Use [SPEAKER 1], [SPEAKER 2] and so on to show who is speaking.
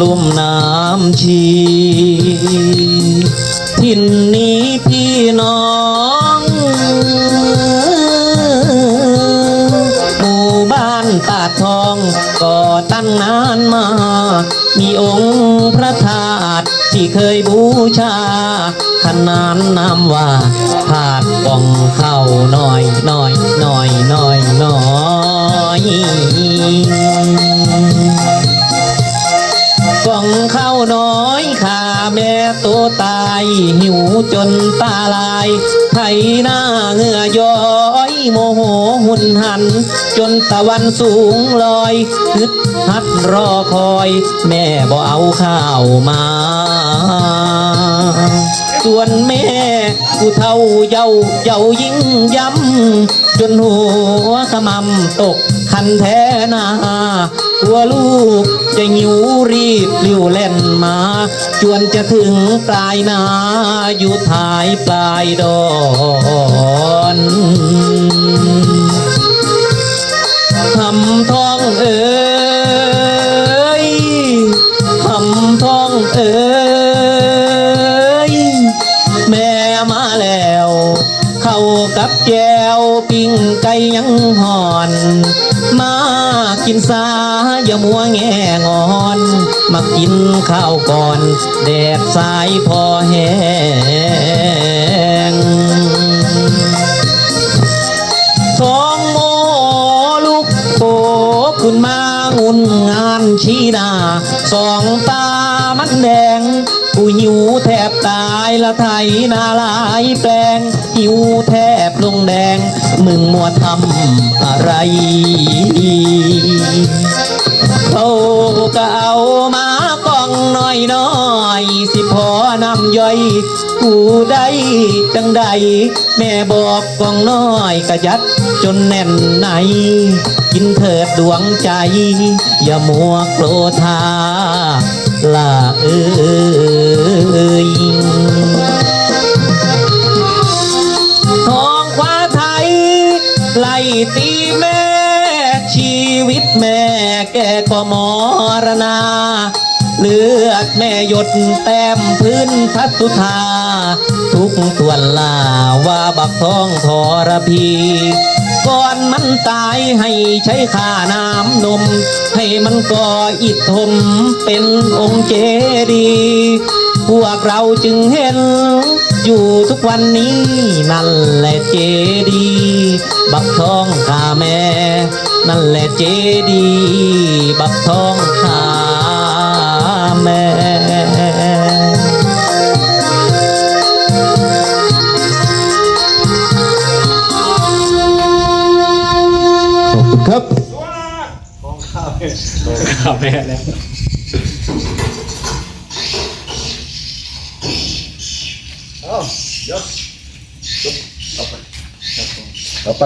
[SPEAKER 1] ลุ่มน้ำชี ทินนี้พี่น้องหมู่บ้านตาทองก็ตั้งนานมา มีองค์พระธาตุที่เคยบูชา ขนานนามว่าธาตุกองเข้าหน่อยหน่อยหน่อยหน่อยหน่อย องข้าวน้อยข้าแม่ตัวตาย หิวจนตาลายไถหน้าเหงื่อย้อยโมโหหุ่นหัน จนตะวันสูงลอยฮึดฮัดรอคอย แม่บ่เอาข้าวมา ส่วนแม่ผู้เท่าเย้าเย้ายิ่งย้ำจนหัวขมำตกคันแท้นา กลัวลูกจะหิวรีบเลี้วเล่นมา จวนจะถึงปลายนาอยู่ท้ายปลายดอนทำทองเอ๋ยทำทองเอ๋ย กับแก้วปิ้งไก่ยังหอน มากินซาอย่ามัวแงงอน มากินข้าวก่อน แดดสายพอแห้งสองโมลูกโตขึ้นมา งุนงานชีหนาสองตามันแดง กูหิวแทบตายละไทยนาลายแปลง หิวแทบลงแดง มึงมัวทำอะไรเขาก็เอามากองน้อยน้อยสิพอนำย่อย กูได้จังใด แม่บอกกองน้อยกระยัดจนแน่นในกินเถิดดวงใจ อย่ามัวโกรธา ลาเอ้ยทองคว้าไทยไล่ตีแม่ ชีวิตแม่แกก็มรณา เลือดแม่หยดแต้มพื้นพัดสุธา ทุกทวนลาว่าบักท้องทรพี ตายให้ใช้ข่าน้ำนม ให้มันก่ออิฐทมเป็นองค์เจดี พวกเราจึงเห็น อยู่ทุกวันนี้นั่นแหละเจดี บักทองข่าแม่ นั่นแหละเจดี บักทองข่า
[SPEAKER 2] ข้าวแม่แล้ว
[SPEAKER 3] ต่อไป